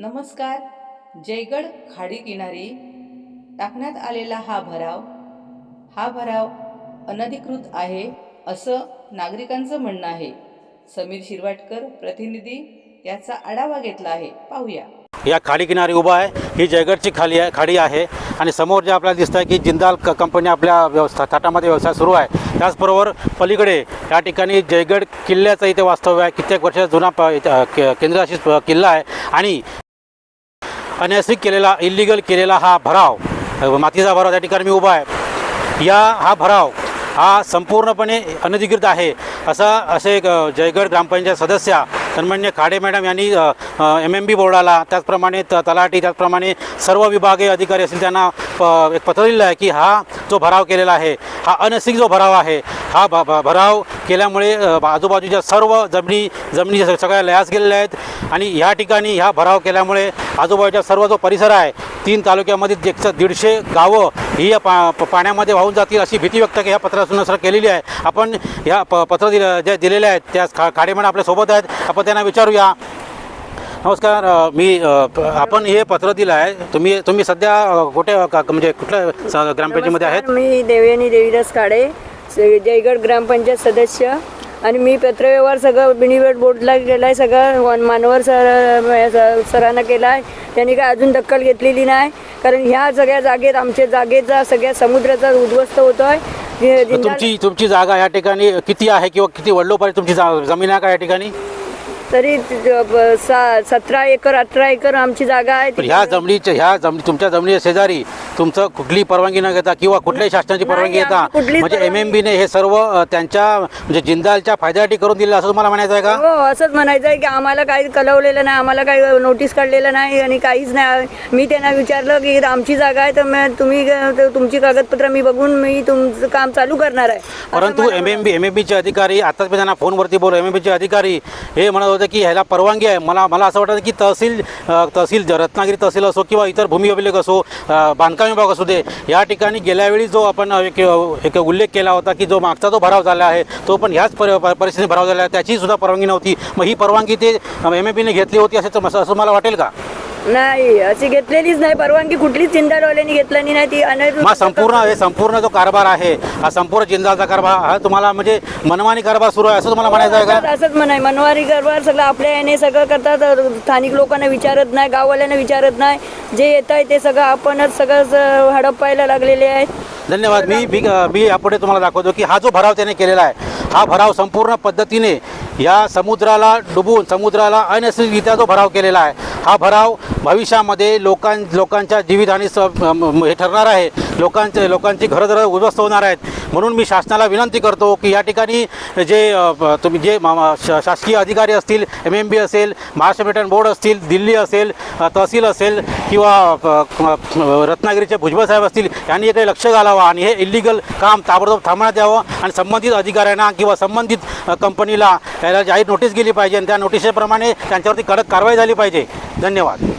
नमस्कार. जयगड खाडी किनारी टाकण्यात आलेला हा भराव हा भराव अनधिकृत आहे असं नागरिकांचं म्हणणं आहे. समीर शिरवाटकर प्रतिनिधी याचा आढावा घेतला आहे. पाहूया. या खाडी किनारी उभा आहे. ही जयगडची खाली आहे खाडी आहे. आणि समोर जे आपल्याला दिसतं आहे की जिंदाल क कंपनी आपल्या व्यवस्था थाटामध्ये व्यवसाय सुरू आहे. त्याचबरोबर पलीकडे या ठिकाणी जयगड किल्ल्याचं इथे वास्तव्य आहे. कित्येक वर्षाचा जुना प इथं, के- केंद्रशासित किल्ला आहे. आणि अनैसर्गिक केलेला इलिगल केलेला हा भराव. मातीचा भराव त्या ठिकाणी मी उभा आहे. या हा भराव हा संपूर्णपणे अनधिकृत आहे. असा असे जयगड ग्रामपंचायत सदस्या सन्मान्य खाडे मॅडम यांनी एम एम बी बोर्डाला त्याचप्रमाणे त तलाठी त्याचप्रमाणे सर्व विभागीय अधिकारी असतील त्यांना प एक पत्र दिलं आहे की हा जो भराव केलेला आहे हा अनैसिक जो भराव आहे हा भ भराव केल्यामुळे आजूबाजूच्या सर्व जमिनी जमिनी सगळ्या लयास गेलेल्या आहेत. आणि ह्या ठिकाणी ह्या भराव केल्यामुळे आजूबाजूचा सर्व जो परिसर आहे तीन तालुक्यामध्ये एकशे दीडशे गावं ही या पा प- पाण्यामध्ये वाहून जातील अशी भीती व्यक्त ह्या पत्रातून सर केलेली आहे. आपण ह्या प पत्र दिलं जे दिलेले आहेत त्या खा खाडेमॅडम आपल्यासोबत आहेत. आपण त्यांना विचारूया. नमस्कार मी आपण हे पत्र दिलं आहे. तुम्ही तुम्ही सध्या कुठे का- म्हणजे कुठल्या ग्रामपंचायतीमध्ये आहेत? मी देवयानी देवीदास काळे जयगड ग्रामपंचायत सदस्य आणि मी पत्रव्यवहार सगळं बिनिवेट बोर्डला केला आहे सगळं वन- मानवर सर सरांना केला आहे त्यांनी काय अजून दखल घेतलेली नाही. कारण ह्या सगळ्या जागेत आमच्या जागेचा सगळ्या समुद्राचा उद्ध्वस्त होतो आहे तुमची तुमची जागा या ठिकाणी किती आहे किंवा किती वडलोपारी तुमची जा- जमीन आहे का या ठिकाणी? तरी त- ब- सा- सतरा एकर अठरा एकर आमची जागा आहे. पण ह्या जमिनीच्या ह्या जमिनी तुमच्या जमिनी शेजारी तुमचं कुठली परवानगी न घेता किंवा कुठल्याही शासनाची नाही, परवानगी घेता आम्ही कुठलीच म्हणजे एम परवानगी- एम बीने हे सर्व अ, त्यांच्या म्हणजे जिंदालच्या फायद्यासाठी करून दिलं असं तुम्हाला म्हणायचं आहे का? हो असंच म्हणायचं आहे की आम्हाला काही कळवलेलं नाही आम्हाला काही नोटीस काढलेलं नाही आणि काहीच नाही. मी त्यांना विचारलं की आमची जागा आहे तर मग तुम्ही तर तुमची कागदपत्र मी बघून मी तुमचं काम चालू करणार आहे. असं परंतु मला M M B M M बीचे अधिकारी आताच मी त्यांना फोनवरती बोललो एम एम बीचे अधिकारी हे म्हणत होते की ह्याला परवानगी आहे. मला मला असं वाटतं की तहसील तहसील रत्नागिरी तहसील असो किंवा इतर भूमी अभिलेख असो बांधकाम विभाग असू दे या ठिकाणी गेल्यावेळी जो आपण एक एक उल्लेख केला होता की जो मागचा जो भराव झाला आहे तो पण ह्याच परिस्थितीने परिस्थितीत भराव झाला आहे. त्याचीसुद्धा परवानगी नव्हती. मग ही परवानगी ते एम एम बीने घेतली होती असं असं मला वाटेल का? नाही अशी घेतलेलीच नाही. परवानगी कुठलीच चिंताडवाल्यांनी घेतलेली नाही ती अनधिकृत- मग संपूर्ण हे संपूर्ण जो कारभार आहे हा संपूर्ण जिंदालचा कारभार हा तुम्हाला म्हणजे मनमानी कारभार सुरू आहे असं तुम्हाला म्हणायचं आहे का? असंच म्हणाय मनवारी कारभार सगळं आपल्या याने सगळं करतात स्थानिक लोकांना विचारत नाही गाववाल्यांना विचारत नाही. जे येत आहे ते सगळं आपणच सगळं हडपायला लागलेले आहेत. धन्यवाद. मी मी मी यापुढे तुम्हाला दाखवतो की हा जो भराव त्याने केलेला आहे हा भराव संपूर्ण पद्धतीने या समुद्राला डुबून समुद्राला अनैसर्गिकरित्या जो भराव केलेला आहे हा भराव भविष्यामध्ये लोकां लोकांच्या जीवितहानी हे ठरणार आहे. लोकांचे लोकांची घरं जर उद्ध्वस्त होणार आहेत म्हणून मी शासनाला विनंती करतो की या ठिकाणी जे तुम्ही जे मा- शा- शासकीय अधिकारी असतील एम एम बी असेल महाराष्ट्र बोर्ड असतील दिल्ली असेल तहसील असेल किंवा रत्नागिरीचे भुजबळ साहेब असतील यांनी याकडे लक्ष घालावं आणि हे इलिगल काम ताबडतोब थांबण्यात यावं आणि संबंधित अधिकाऱ्यांना किंवा संबंधित कंपनीला याला जाहीर नोटीस गेली पाहिजे आणि त्या नोटिसेप्रमाणे त्यांच्यावरती कडक कारवाई झाली पाहिजे. धन्यवाद.